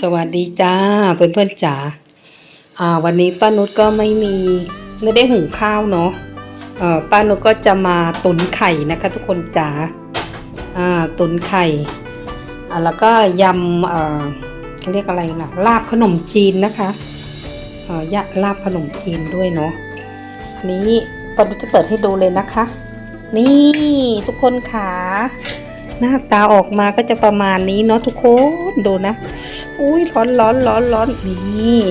สวัสดีจ้าเพื่อนเพื่อนๆจ๋าอ่าวันนี้ป้านุชก็ไม่มีไม่ได้หุงข้าวเนาะเอ่อป้านุชก็จะมาตุนไข่นะคะทุกคนจ๋าอ่าตุนไข่อ่าแล้วก็ยำเอ่อเขาเรียกอะไรนะลาบขนมจีนนะคะเอ่อยะลาบขนมจีนด้วยเนาะอันนี้ป้านุชจะเปิดให้ดูเลยนะคะ นี่ทุกคนขา หน้าตาออกมาก็จะประมาณนี้เนาะทุกคนดูนะ อุ้ยร้อนร้อนร้อนร้อนนี่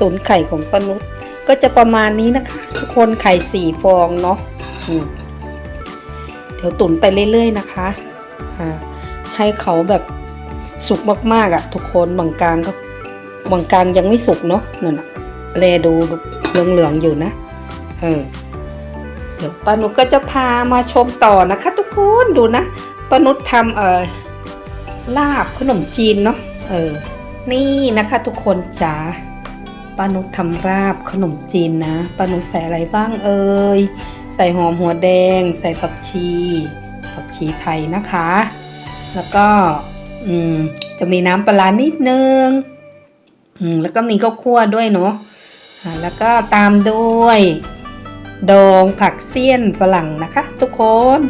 ตุ๋นไข่ของป้านุชก็จะประมาณนี้นะคะ ทุกคนไข่สี่ฟองเนาะเดี๋ยวตุ๋นไปเรื่อยๆนะคะอ่าให้เขาแบบสุกมากๆอะ่ะ ทุกคนบางกลางก็บางกลางยังไม่สุกเนาะนั่นอะแลดูเหลืองๆอยู่นะ เออเดี๋ยวป้านุก็จะพามาชมต่อนะคะ ทุกคนดูนะ ป้านุชทำเออลาบขนมจีนเนาะเออ นี่นะคะทุกคนจ๋าป้านุชทำลาบขนมจีนนะป้านุชใส่อะไรบ้างเอ่ยใส่หอมหัวแดง ใส่ผักชีผักชีไทยนะคะ แล้วก็อืมจะมีน้ำปลานิดนึงอืมแล้วก็มีข้าวคั่วด้วยเนาะแล้วก็ตามด้วย ดองผักเสี้ยนฝรั่งนะคะ ทุกคน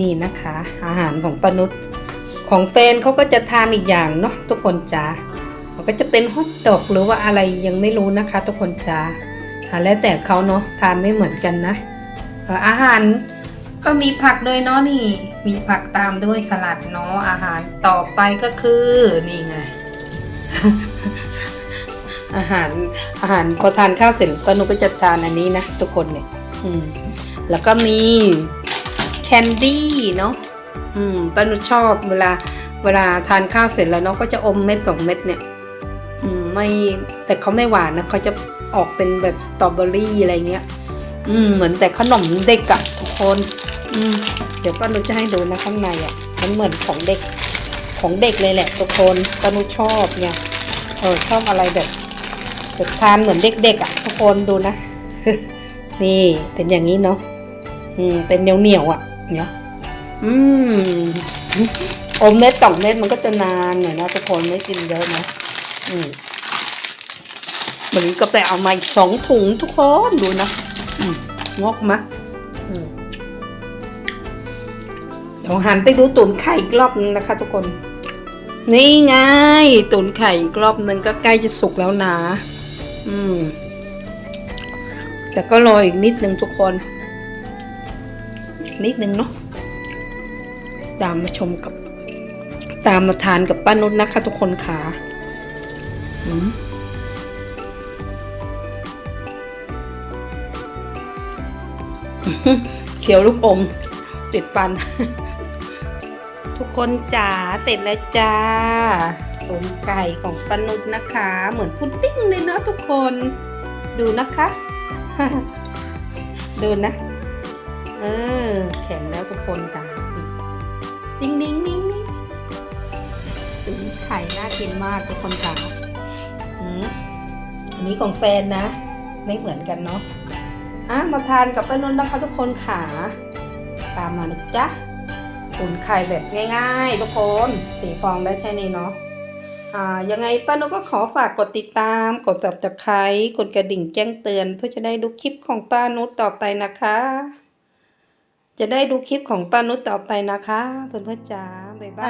นี่นะคะ อาหารของป้านุชของแฟนเขาก็จะทานอีกอย่างเนาะทุกคนจ้ามันก็จะเป็นฮอทดอกหรือว่าอะไรยังไม่รู้นะคะ ทุกคนจ้าแล้วแต่เขาเนาะทานไม่เหมือนกันนะอาหารก็มีผักด้วยเนาะนี่ มีผักตามด้วยสลัดเนาะอาหารต่อไปก็คือนี่ไง อาหารอาหารพอทานข้าวเสร็จป้านุก็จะทานอันนี้นะทุกคนเนี่ยแล้วก็มี แคนดี้เนาะอืมป้านุชชอบเวลาเวลาทานข้าวเสร็จแล้วเนาะก็จะอมเม็ดสองเม็ดเนี่ยอืมไม่แต่เขาไม่หวานนะเขาจะออกเป็นแบบสตรอเบอรี่อะไรเงี้ยอืมเหมือนแต่ขนมเด็กอะทุกคนอืมเดี๋ยวป้านุชจะให้ดูนะข้างในอะมันเหมือนของเด็กของเด็กเลยแหละทุกคนป้านุชชอบเนี่ยเออชอบอะไรแบบแบบทานเหมือนเด็กๆอะทุกคนดูนะนี่เป็นอย่างนี้เนาะอืมเป็นเหนียวเหนียวๆอะ เนาะอืมอมเม็ดสองเม็ดมันก็จะนานหน่อยนะทุกคนไม่กินเยอะนะอืมวันนี้ก็ไปเอามาอีกสองถุงทุกคนดูนะอืมงอกมะอืมเดี๋ยวหันไปดูตุ๋นไข่อีกรอบนึงนะคะ ทุกคน นี่ไงตุ๋นไข่อีกรอบนึงก็ใกล้จะสุกแล้วนะ อืม แต่ก็รออีกนิดนึงทุกคน นิดนึงเนาะตามมาชมกับ ตามมาทานกับป้านุชนะคะทุกคนค่ะเขียวลูกอม ติดฟัน ทุกคนจ๋าเสร็จแล้วจ้าตุนไก่ของป้านุชนะคะ เหมือนพุดดิ้งเลยเนาะทุกคน ดูนะคะ ดูนะ เออ แข็งแล้วทุกคนจ้าดิ้งดิ้งดิ้งดิ้งถึงไข่น่ากินมากทุกคนจ้าอืมอันนี้ของแฟนนะ ไม่เหมือนกันเนาะอะมาทานกับป้านนท์นะคะทุกคนขาตามมานะจ๊ะอุ่นไข่แบบง่ายๆ ทุกคนสีฟองได้แค่นี้เนาะอ่ายังไงป้านุก็ขอฝากกดติดตาม กดตับตะไครกดกระดิ่งแจ้งเตือน เพื่อจะได้ดูคลิปของป้านุชต่อไปนะคะ จะได้ดูคลิปของป้านุชต่อไปนะคะ เพื่อนๆจ๋าบ๊ายบาย